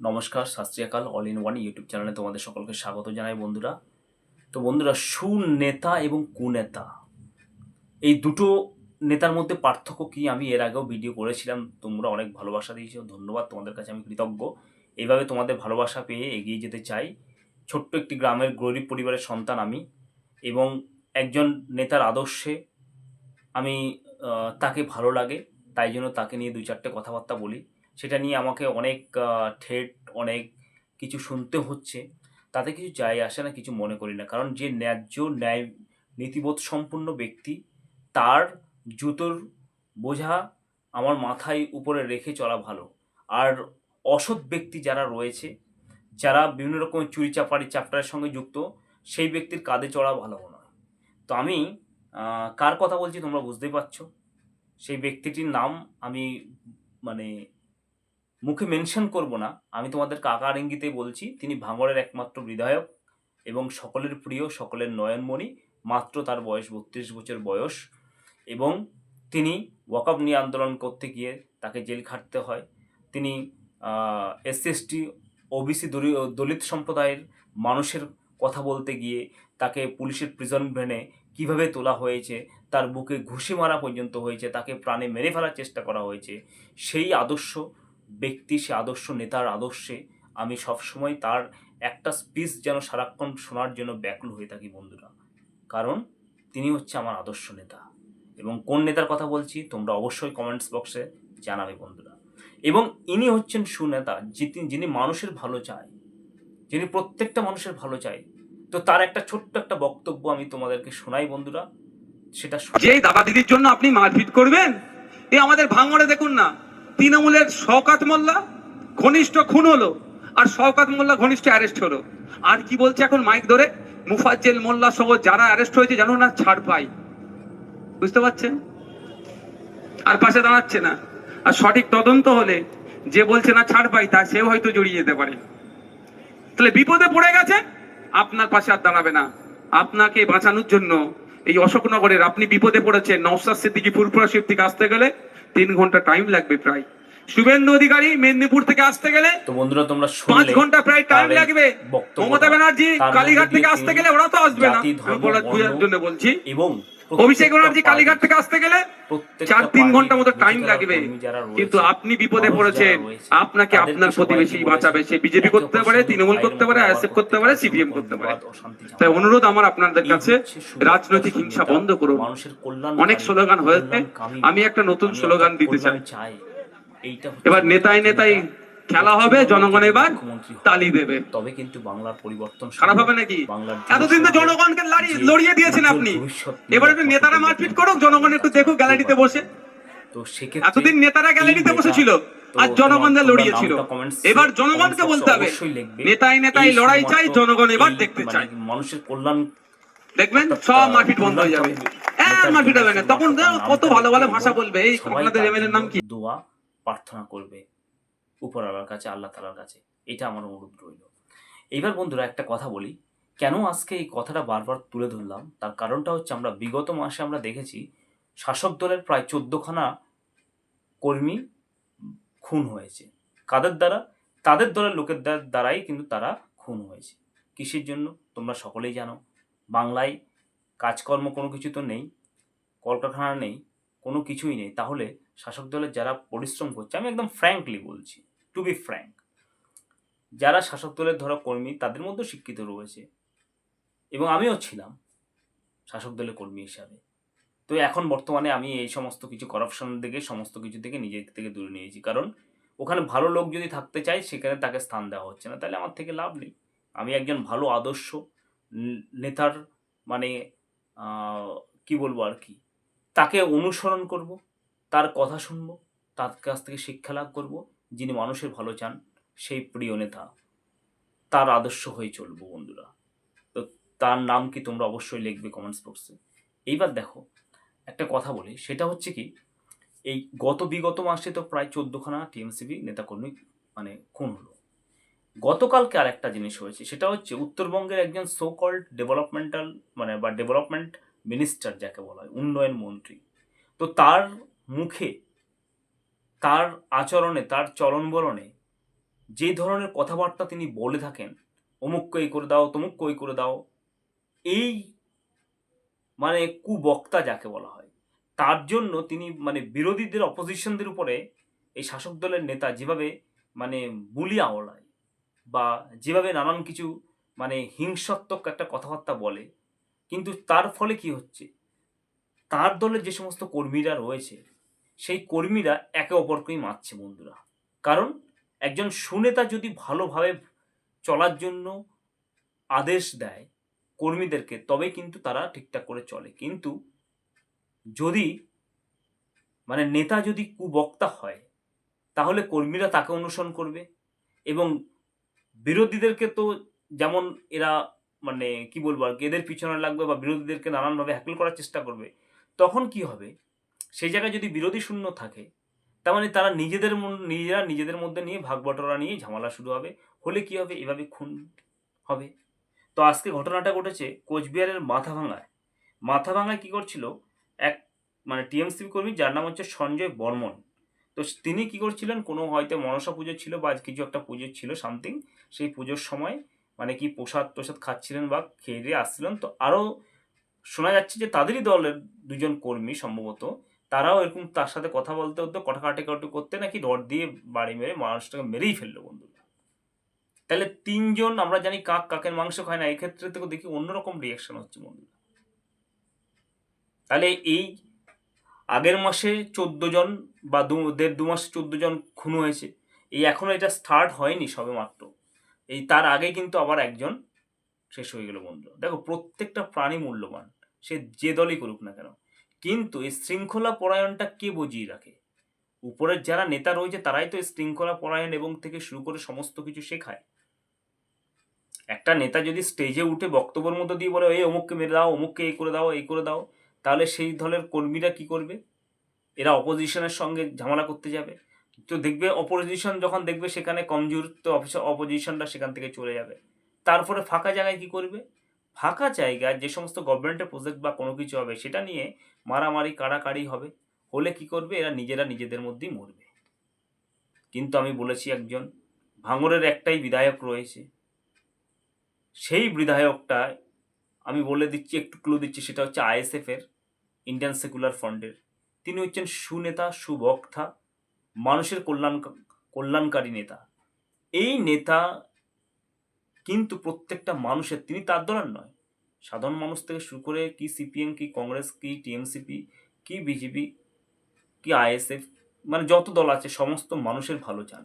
নমস্কার, শাস্ত্রীয়াকাল all in one YouTube চ্যানেলে তোমাদের সকলকে স্বাগত জানাই বন্ধুরা। তো বন্ধুরা, সুনেতা এবং কুনেতা, এই দুটো নেতার মধ্যে পার্থক্য কি? আমি এর আগেও ভিডিও করেছিলাম, তোমরা অনেক ভালোবাসা দিয়েছ, ধন্যবাদ, তোমাদের কাছে আমি কৃতজ্ঞ। এইভাবে তোমাদের ভালোবাসা পেয়ে এগিয়ে যেতে চাই। ছোট্ট একটি গ্রামের গরিব পরিবারের সন্তান আমি এবং একজন নেতার আদর্শে আমি তাকে ভালো লাগে, তাই জন্য তাকে নিয়ে দুই চারটে কথাবার্তা বলি। সেটা নিয়ে আমাকে অনেক ঠেট, অনেক কিছু শুনতে হচ্ছে। তাতে কিছু যায় আসে না, কিছু মনে করি না। কারণ যে ন্যায্য ন্যায় নীতিবোধ সম্পন্ন ব্যক্তি, তার জুতোর বোঝা আমার মাথায় উপরে রেখে চলা ভালো। আর অসৎ ব্যক্তি যারা রয়েছে, যারা বিভিন্ন রকমের চুরি চাপারি চাপটারের সঙ্গে যুক্ত, সেই ব্যক্তির কাঁধে চড়া ভালো নয়। তো আমি কার কথা বলছি তোমরা বুঝতেই পারছ। সেই ব্যক্তিটির নাম আমি মানে মুখে মেনশন করব না। আমি তোমাদের কাকার ইঙ্গিতে বলছি, তিনি ভাঙড়ের একমাত্র বিধায়ক এবং সকলের প্রিয়, সকলের নয়নমণি, মাত্র তার বয়স বত্রিশ বছর বয়স এবং তিনি ওয়াকআপ নিয়ে আন্দোলন করতে গিয়ে তাকে জেল খাটতে হয়। তিনি এসসি এসটি ওবিসি দলিত সম্প্রদায়ের মানুষের কথা বলতে গিয়ে তাকে পুলিশের প্রিজন ভ্যানে কীভাবে তোলা হয়েছে, তার বুকে ঘুষি মারা পর্যন্ত হয়েছে, তাকে প্রাণে মেরে ফেলার চেষ্টা করা হয়েছে, সেই আদর্শ ব্যক্তি, সে আদর্শ, নেতার আদর্শে আমি সবসময় তার একটা স্পিচ যেন সারাক্ষণ শোনার জন্য ব্যাকুল হয়ে থাকি বন্ধুরা। কারণ তিনি হচ্ছে আমার আদর্শ নেতা। এবং কোন নেতার কথা বলছি তোমরা অবশ্যই কমেন্টস বক্সে জানাবে বন্ধুরা। এবং ইনি হচ্ছেন সুনেতা যিনি মানুষের ভালো চায়। যিনি প্রত্যেকটা মানুষের ভালো চায়। তো তার একটা ছোট্ট একটা বক্তব্য আমি তোমাদেরকে শোনাই বন্ধুরা, সেটা। যে দাদা দিদির জন্য আপনি মারপিট করবেন এই আমাদের ভাঙড়ে দেখুন না। তৃণমূলের শওকাত মোল্লা, ঘনিষ্ঠ খুন হলো, আর শওকাত মোল্লা ঘনিষ্ঠ অ্যারেস্ট হলো। আর কি বলছে এখন মাইক ধরে? মুফাজ্জেল মোল্লা সহ যারা অ্যারেস্ট হয়েছে জানো না ছাড় পাই বুঝতে পারছেন? আর পাশে দাঁড়াচ্ছে না। আর সঠিক তদন্ত হলে যে বলছে না ছাড় পাই তা সেও হয়তো জড়িয়ে যেতে পারে। তাহলে বিপদে পড়ে গেছে? আপনার পাশে আর দাঁড়াবে না। আপনাকে বাঁচানোর জন্য এই অশোকনগরের, আপনি বিপদে পড়েছেন নওসাদ সিদ্দিকি ফুরপুরা শিব থেকে আসতে গেলে তিন ঘণ্টা টাইম লাগবে প্রায়। শুভেন্দু অধিকারী মেদিনীপুর থেকে আসতে গেলে তো বন্ধুরা তোমরা পাঁচ ঘণ্টা প্রায় টাইম লাগবে। মমতা ব্যানার্জি কালীঘাট থেকে আসতে গেলে ওরা তো আসবে না। জাতি, বলার জন্য বলছি। এবং অভিষেক ব্যানার্জি কালীঘাট থেকে আসতে গেলে চার তিন ঘণ্টা মতো টাইম লাগবে। কিন্তু আপনি বিপদে পড়েছেন আপনাকে আপনার প্রতিবেশী বাঁচাবে সে বিজেপি করতে পারে তৃণমূল করতে পারে আইএসএফ করতে পারে সিপিএম করতে পারে। তাই অনুরোধ আমার আপনাদের কাছে রাজনৈতিক হিংসা বন্ধ করুন। অনেক স্লোগান হয়েছে আমি একটা নতুন স্লোগান দিতে চাই। এবার নেতায় নেতাই খেলা হবে জনগণ এবার তালি দেবে। তবে কিন্তু বাংলার পরিবর্তন খারাপ হবে নাকি? এতদিন তো জনগণকে লড়িয়ে দিয়েছেন আপনি। এবার একটু নেতারা মারপিট করুক জনগণ একটু দেখুক গ্যালারিতে বসে। তো সেক্ষেত্রে এতদিন নেতারা গ্যালারিতে বসেছিল আর জনগণদের লড়িয়েছিল। এবার জনগণকে বলতে হবে। নেতাই এই লড়াই চাই জনগণ এবার দেখতে চাই মানুষের কল্যাণ দেখবেন সব মারপিট বন্ধ হয়ে যাবে। মারপিট হবে না। তখন কত ভালো ভালো ভাষা বলবে। এই আপনাদের এমএলএর নাম কি? দোয়া প্রার্থনা করবে। উপরওয়ালার কাছে, আল্লাহ তালার কাছে। এটা আমার অনুরোধ রইল। এইবার বন্ধুরা একটা কথা বলি। কেন আজকে এই কথাটা বারবার তুলে ধরলাম? তার কারণটা হচ্ছে আমরা বিগত মাসে আমরা দেখেছি, শাসক দলের প্রায় চোদ্দখানা কর্মী খুন হয়েছে। কাদের দ্বারা? তাদের দলের লোকের দ্বা- দ্বারাই কিন্তু তারা খুন হয়েছে। কিসের জন্য? তোমরা সকলেই জানো। বাংলায় কাজকর্ম কোনো কিছু তো নেই, কলকারখানা নেই, কোনো কিছুই নেই। তাহলে শাসক দলের যারা পরিশ্রম করছে, আমি একদম ফ্র্যাঙ্কলি বলছি টু বি ফ্র্যাঙ্ক যারা শাসক দলের ধরা কর্মী, তাদের মধ্যেও শিক্ষিত রয়েছে। এবং আমিও ছিলাম শাসক দলের কর্মী হিসাবে। তো এখন বর্তমানে আমি এই সমস্ত কিছু করাপশন থেকে, সমস্ত কিছু থেকে নিজের থেকে দূরে নিয়েছি। কারণ ওখানে ভালো লোক যদি থাকতে চায়, সেখানে তাকে স্থান দেওয়া হচ্ছে না, তাহলে আমার থেকে লাভ নেই। আমি একজন ভালো আদর্শ নেতার মানে কি বলব আর কি, তাকে অনুসরণ করব। তার কথা শুনব, তার কাছ থেকে শিক্ষা লাভ করব, যিনি মানুষের ভালো চান, সেই প্রিয় নেতা, তার আদর্শ হয়ে চলবো বন্ধুরা। তো তার নাম কি তোমরা অবশ্যই লিখবে কমেন্টস বক্সে এইবার দেখো, একটা কথা বলি, সেটা হচ্ছে কি, এই গত বিগত মাসে তো প্রায় চোদ্দোখানা টিএমসিবি নেতাকর্মী মানে খুন হলো। গতকালকে আর একটা জিনিস হয়েছে, সেটা হচ্ছে উত্তরবঙ্গের একজন সো কল্ড ডেভেলপমেন্টাল মানে বা ডেভেলপমেন্ট মিনিস্টার যাকে বলা হয়, উন্নয়ন মন্ত্রী। তো তার মুখে, তার আচরণে, তার চলন বলনে যে ধরনের কথাবার্তা তিনি বলে থাকেন অমুককে এই করে দাও তমুককে ওই করে দাও, এই মানে কুবক্তা যাকে বলা হয়, তার জন্য তিনি মানে বিরোধীদের অপোজিশনদের উপরে এই শাসক দলের নেতা যেভাবে মানে বুলি আওড়ায় বা যেভাবে নানান কিছু মানে হিংসাত্মক একটা কথাবার্তা বলে, কিন্তু তার ফলে কি হচ্ছে? তার দলের যে সমস্ত কর্মীরা রয়েছে সেই কর্মীরা একে অপরকেই মারছে বন্ধুরা। কারণ একজন সুনেতা যদি ভালোভাবে চলার জন্য আদেশ দেয় কর্মীদেরকে তবে কিন্তু তারা ঠিকঠাক করে চলে। কিন্তু যদি মানে নেতা যদি কুবক্তা হয় তাহলে কর্মীরা তাকে অনুসরণ করবে এবং বিরোধীদেরকে তো যেমন এরা মানে কি বলব আর কি, এদের পিছনে লাগবে বা বিরোধীদেরকে নানানভাবে হ্যাকল করার চেষ্টা করবে তখন কি হবে? সেই জায়গায় যদি বিরোধী শূন্য থাকে, তার মানে তারা নিজেদের নিজেরা নিজেদের মধ্যে নিয়ে ভাগ বটরা নিয়ে ঝামেলা শুরু হবে। হলে কি হবে? এভাবে খুন হবে। তো আজকে ঘটনাটা ঘটেছে কোচবিহারের মাথাভাঙায়। মাথাভাঙায় কি করছিল? এক মানে টিএমসি কর্মী, যার নাম হচ্ছে সঞ্জয় বর্মন। তো তিনি কি করছিলেন? কোনো হয়তো মনসা পুজো ছিল বা কিছু একটা পুজো ছিল, সামথিং। সেই পুজোর সময় মানে কি প্রসাদ প্রসাদ খাচ্ছিলেন বা খেয়ে দিয়ে আসছিলেন। তো আরও শোনা যাচ্ছে যে তাদেরই দলের দুজন কর্মী সম্ভবত তারাও এরকম তার সাথে কথা বলতে হতো কথা কাটাকাটি করতে নাকি রড দিয়ে বাড়ি মেরে মানুষটাকে মেরেই ফেলল বন্ধুরা। তাহলে তিনজন আমরা জানি কাক কাকের মাংস খায় না, এক্ষেত্রে তো দেখি অন্যরকম রিয়াকশন হচ্ছে বন্ধুরা। তাহলে এই আগের মাসে চোদ্দ জন বা দু, দেড় দু মাসে চোদ্দ জন খুন হয়েছে, এই এখনও এটা স্টার্ট হয়নি সবে মাত্র এই তার আগে কিন্তু আবার একজন শেষ হয়ে গেল বন্ধু দেখো প্রত্যেকটা প্রাণী মূল্যবান, সে যে দলই করুক না কেন। কিন্তু এই শৃঙ্খলা পরায়ণটা কে বুঝিয়ে রাখে? উপরের যারা নেতা রয়েছে, তারাই তো এই শৃঙ্খলা পরায়ণ এবং থেকে শুরু করে সমস্ত কিছু শেখায়। একটা নেতা যদি স্টেজে উঠে বক্তব্যের মধ্যে দিয়ে বলে, এই অমুককে মেরে দাও, অমুককে এই করে দাও, এই করে দাও, তাহলে সেই দলের কর্মীরা কি করবে? এরা অপোজিশনের সঙ্গে ঝামেলা করতে যাবে। তো দেখবে অপোজিশন যখন দেখবে সেখানে কমজোর তো অপোজিশনটা সেখান থেকে চলে যাবে। তারপরে ফাঁকা জায়গায় কি করবে? ফাঁকা জায়গায় যে সমস্ত গভর্নমেন্টের প্রজেক্ট বা কোনো কিছু হবে, সেটা নিয়ে মারামারি, কাড়াকাড়ি হবে। হলে কি করবে? এরা নিজেরা নিজেদের মধ্যেই মরবে। কিন্তু আমি বলেছি একজন, ভাঙরের একটাই বিধায়ক রয়েছে। সেই বিধায়কটা আমি বলে দিচ্ছি, একটু ক্লু দিচ্ছি, সেটা হচ্ছে আইএসএফ এর ইন্ডিয়ান সেকুলার ফ্রন্টের তিনি হচ্ছেন সুনেতা, সুবক্তা, মানুষের কল্যাণ, কল্যাণকারী নেতা। এই নেতা কিন্তু প্রত্যেকটা মানুষের, তিনি তার দলের নয়। সাধারণ মানুষ থেকে শুরু করে কি সিপিএম, কি কংগ্রেস, কি টিএমসিপি, কি বিজেপি, কি আইএসএফ মানে যত দল আছে, সমস্ত মানুষের ভালো চান।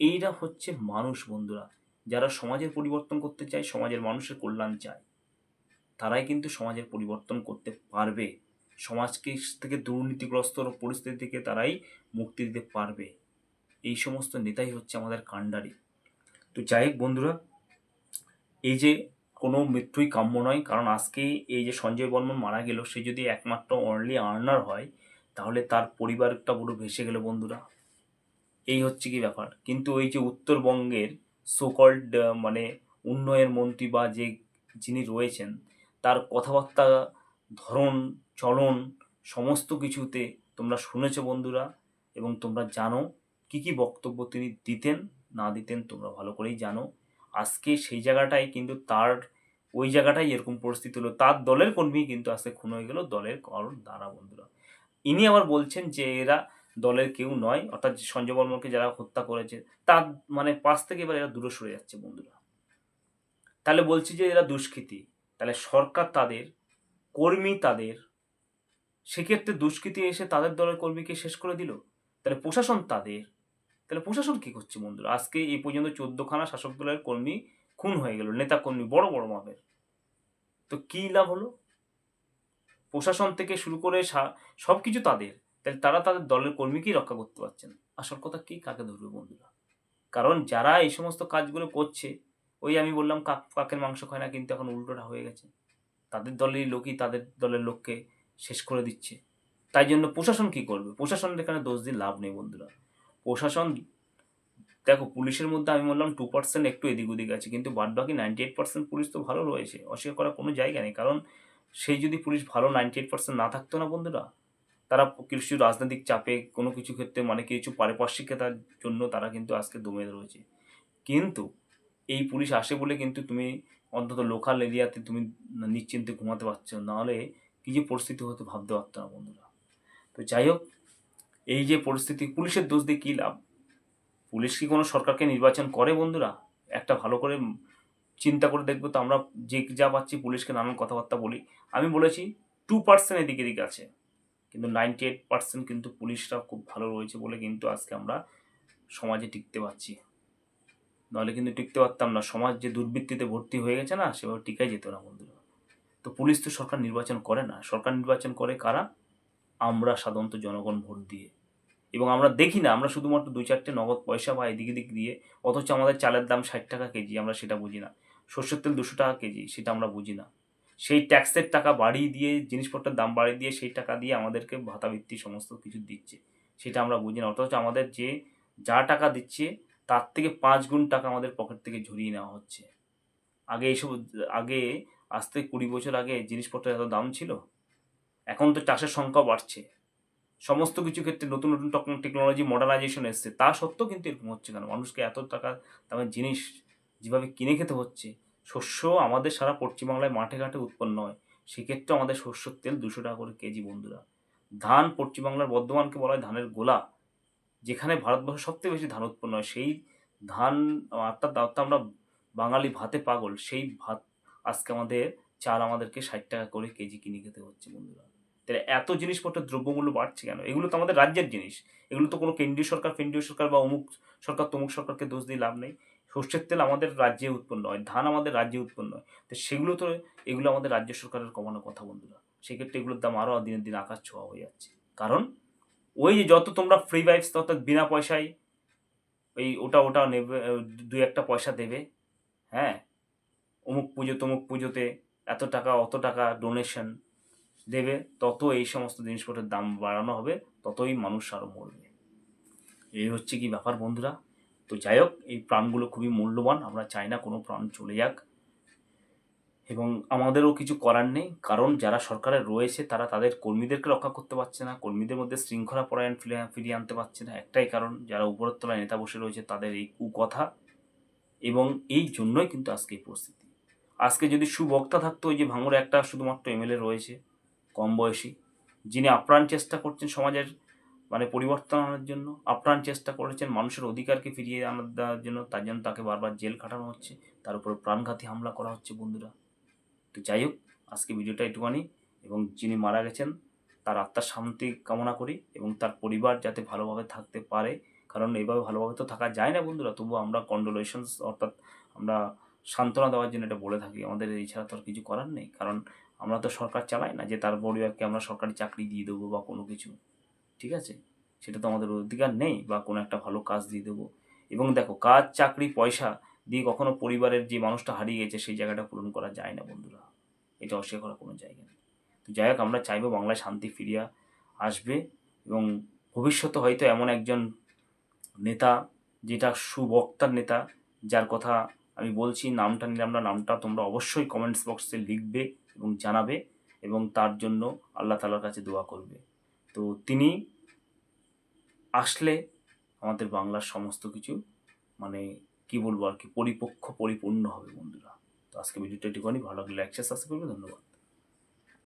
এইরা হচ্ছে মানুষ, বন্ধুরা। যারা সমাজের পরিবর্তন করতে চায়, সমাজের মানুষের কল্যাণ চায়, তারাই কিন্তু সমাজের পরিবর্তন করতে পারবে। সমাজকে থেকে দুর্নীতিগ্রস্ত পরিস্থিতি থেকে তারাই মুক্তি দিতে পারবে। এই সমস্ত নেতাই হচ্ছে আমাদের কাণ্ডারি। তো যাই হোক, বন্ধুরা এই যে কোনো মৃত্যুই কাম্য নয়, কারণ আজকে এই যে সঞ্জয় বর্মন মারা গেল, সে যদি একমাত্র অনলি আর্নার হয়, তাহলে তার পরিবারটা পুরো ভেসে গেল বন্ধুরা। এই হচ্ছে কি ব্যাপার? কিন্তু এই যে উত্তরবঙ্গের সোকল্ড মানে উন্নয়ন মন্ত্রী বা যে যিনি রয়েছেন, তার কথাবার্তা, ধরন, চলন সমস্ত কিছুতে তোমরা শুনেছো বন্ধুরা, এবং তোমরা জানো কি কি বক্তব্য তিনি দিতেন, না দিতেন তোমরা ভালো করেই জানো। আজকে সেই জায়গাটাই কিন্তু তার, ওই জায়গাটাই এরকম পরিস্থিতি হলো। তার দলের কর্মী কিন্তু আজকে খুন হয়ে গেল, দলের কারণ দ্বারা বন্ধুরা। ইনি আবার বলছেন যে এরা দলের কেউ নয়, অর্থাৎ সঞ্জয় বর্মনকে যারা হত্যা করেছে, তার মানে পাশ থেকে এবার এরা দূরে সরে যাচ্ছে বন্ধুরা। তাহলে বলছি যে এরা দুষ্কৃতী, তাহলে সরকার তাদের, কর্মী তাদের, সেক্ষেত্রে দুষ্কৃতী এসে তাদের দলের কর্মীকে শেষ করে দিল? তাহলে প্রশাসন তাদের তাহলে প্রশাসন কি করছে বন্ধুরা? আজকে এই পর্যন্ত চোদ্দখানা শাসক দলের কর্মী খুন হয়ে গেল নেতা কর্মী বড় বড় মাপের। তো কি লাভ হলো? প্রশাসন থেকে শুরু করে সব কিছু তাদের। তাহলে তারা তাদের দলের কর্মীকেই রক্ষা করতে পারছেন আসল কথা কি কাকে ধরবে বন্ধুরা? কারণ যারা এই সমস্ত কাজগুলো করছে, ওই আমি বললাম কাক, কাকের মাংস খায় না, কিন্তু এখন উল্টোটা হয়ে গেছে। তাদের দলেরই লোকই তাদের দলের লোককে শেষ করে দিচ্ছে। তাই জন্য প্রশাসন কি করবে? প্রশাসনের এখানে দোষ দিয়ে লাভ নেই বন্ধুরা। প্রশাসন, দেখো পুলিশের মধ্যে আমি বললাম টু পার্সেন্ট একটু এদিক ওদিক আছে, কিন্তু বাদ বাকি নাইনটি এইট পার্সেন্ট পুলিশ তো ভালো রয়েছে, অস্বীকার করার কোনো জায়গা নেই, কারণ সেই যদি পুলিশ ভালো নাইনটি এইট পার্সেন্ট না থাকতো না বন্ধুরা, তারা কিছু রাজনৈতিক চাপে কোনো কিছু ক্ষেত্রে মানে কিছু পারিপার্শ্বিকতার জন্য তারা কিন্তু আজকে দমে রয়েছে কিন্তু এই পুলিশ আসে বলে কিন্তু তুমি অন্তত লোকাল এরিয়াতে তুমি নিশ্চিন্তে ঘুমাতে পারছ, নাহলে কী যে পরিস্থিতি হতো ভাবতে পারতো না বন্ধুরা। তো যাই হোক এই যে পরিস্থিতি, পুলিশের দোষ দিয়ে কী লাভ? পুলিশ কি কোনো সরকারকে নির্বাচন করে বন্ধুরা? একটা ভালো করে চিন্তা করে দেখব তো আমরা যে যা পাচ্ছি, পুলিশকে নানান কথাবার্তা বলি। আমি বলেছি টু পার্সেন্ট এদিকে এদিকে আছে। কিন্তু নাইনটি এইট পার্সেন্ট কিন্তু পুলিশরা খুব ভালো রয়েছে বলে কিন্তু আজকে আমরা সমাজে টিকতে পারছি। নাহলে কিন্তু টিকতে পারতাম না। সমাজ যে দুর্বৃত্তিতে ভর্তি হয়ে গেছে না, সেভাবে টিকাই যেত না বন্ধুরা। তো পুলিশ তো সরকার নির্বাচন করে না। সরকার নির্বাচন করে কারা? আমরা সাধারণত জনগণ ভোট দিয়ে। এবং আমরা দেখি না, আমরা শুধুমাত্র দুই চারটে নগদ পয়সা বা এদিক দিক দিয়ে, অথচ আমাদের চালের দাম ষাট টাকা কেজি, আমরা সেটা বুঝি না। সর্ষের তেল দুশো টাকা কেজি, সেটা আমরা বুঝি না। সেই ট্যাক্সের টাকা বাড়িয়ে দিয়ে, জিনিসপত্রের দাম বাড়িয়ে দিয়ে, সেই টাকা দিয়ে আমাদেরকে ভাতাভিত্তি সমস্ত কিছু দিচ্ছে। সেটা আমরা বুঝি না, অথচ আমাদের যে যা টাকা দিচ্ছে, তার থেকে পাঁচ গুণ টাকা আমাদের পকেট থেকে ঝরিয়ে নেওয়া হচ্ছে। আগে এইসব আগে, আজ থেকে কুড়ি বছর আগে জিনিসপত্রের এত দাম ছিল? এখন তো চাষের সংখ্যা বাড়ছে। সমস্ত কিছু ক্ষেত্রে নতুন নতুন টেকনোলজি মডার্নাইজেশন এসছে, তা সত্ত্বেও কিন্তু এরকম হচ্ছে কেন? মানুষকে এত টাকা দামের জিনিস যেভাবে কিনে খেতে হচ্ছে, শস্য আমাদের সারা পশ্চিমবাংলায় মাঠে ঘাটে উৎপন্ন হয়, সেক্ষেত্রে আমাদের শস্যর তেল দুশো টাকা করে কেজি বন্ধুরা। ধান পশ্চিমবাংলার বর্ধমানকে বলা হয় ধানের গোলা, যেখানে ভারতবর্ষে সবথেকে বেশি ধান উৎপন্ন হয়। সেই ধান, অর্থাৎ অর্থাৎ আমরা বাঙালি ভাতে পাগল, সেই ভাত আজকে আমাদের চাল আমাদেরকে ষাট টাকা করে কেজি কিনে খেতে হচ্ছে বন্ধুরা। তাহলে এত জিনিসপত্রের দ্রব্যমূল্য বাড়ছে কেন? এগুলো তো আমাদের রাজ্যের জিনিস। এগুলো তো কোনো কেন্দ্রীয় সরকার কেন্দ্রীয় সরকার বা অমুক সরকার, তমুক সরকারকে দোষ দিয়ে লাভ নেই। সর্ষের তেল আমাদের রাজ্যে উৎপন্ন হয়, ধান আমাদের রাজ্যে উৎপন্ন হয়। তো সেগুলো তো, এগুলো আমাদের রাজ্য সরকারের কমানোর কথা বন্ধুরা। সেক্ষেত্রে এগুলোর দাম আরও দিনের দিন আকাশ ছোঁয়া হয়ে যাচ্ছে। কারণ ওই যে যত তোমরা ফ্রি ভাইবস অর্থাৎ বিনা পয়সায় ওই ওটা ওটা নেবে, দু একটা পয়সা দেবে। হ্যাঁ? অমুক পুজো, তমুক পুজোতে এত টাকা, অত টাকা ডোনেশন দেবে, তত এই সমস্ত জিনিসপত্রের দাম বাড়ানো হবে, ততই মানুষ আরও মরবে। এই হচ্ছে কি ব্যাপার বন্ধুরা? তো যাই হোক, এই প্রাণগুলো খুবই মূল্যবান, আমরা চাই না কোনো প্রাণ চলে যাক। এবং আমাদেরও কিছু করার নেই, কারণ যারা সরকারে রয়েছে, তারা তাদের কর্মীদেরকে রক্ষা করতে পারছে না, কর্মীদের মধ্যে শৃঙ্খলা পরায়ণ ফিরিয়ে আনতে পারছে না, একটাই কারণ, যারা উপরের তলায় নেতা বসে রয়েছে, তাদের এই কুকথা। এবং এই জন্যই কিন্তু আজকে এই পরিস্থিতি। আজকে যদি সুবক্তা থাকতো, ওই যে ভাঙড়ে একটা শুধুমাত্র এমএলএ রয়েছে কম বয়সী, যিনি আপ্রাণ চেষ্টা করছেন সমাজের মানে পরিবর্তন আনার জন্য, আপ্রাণ চেষ্টা করেছেন মানুষের অধিকারকে ফিরিয়ে আনার দেওয়ার জন্য, তার জন্য তাকে বারবার জেল খাটানো হচ্ছে, তার উপর প্রাণঘাতী হামলা করা হচ্ছে বন্ধুরা। তো যাই হোক, আজকে ভিডিওটা একটুখানি এবং যিনি মারা গেছেন, তার আত্মার শান্তি কামনা করি, এবং তার পরিবার যাতে ভালোভাবে থাকতে পারে, কারণ এইভাবে ভালোভাবে তো থাকা যায় না বন্ধুরা, তবুও আমরা কন্ডোলেশনস অর্থাৎ আমরা সান্ত্বনা দেওয়ার জন্য এটা বলে থাকি, আমাদের এছাড়া তো আর কিছু করার নেই, কারণ আমরা তো সরকার চালাই না যে তার পরিবারকে আমরা সরকারি চাকরি দিয়ে দেবো বা কোনো কিছু। ঠিক আছে? সেটা তো আমাদের অধিকার নেই বা কোনো একটা ভালো কাজ দিয়ে দেবো। এবং দেখো, কাজ, চাকরি, পয়সা দিয়ে কখনো পরিবারের যে মানুষটা হারিয়ে গেছে সেই জায়গাটা পূরণ করা যায় না বন্ধুরা। এটা অস্বীকার করার কোনো জায়গা নেই। তো যাই হোক, আমরা চাইব বাংলায় শান্তি ফিরিয়া আসবে এবং ভবিষ্যতে হয়তো এমন একজন নেতা যেটা সুবক্তার নেতা, যার কথা আমি বলছি, নামটা নিলে আমরা নামটা তোমরা অবশ্যই কমেন্টস বক্সে লিখবে। এবং জানাবে এবং তার জন্য আল্লাহ তালার কাছে দোয়া করবে। তো তিনি আসলে আমাদের বাংলার সমস্ত কিছু মানে কি বলব আর কি পরিপক্ষ পরিপূর্ণ হবে বন্ধুরা। তো আজকে ভিডিওটা একটুখানি, ভালো লাগলে অ্যাক্সেস আসতে করবে ধন্যবাদ।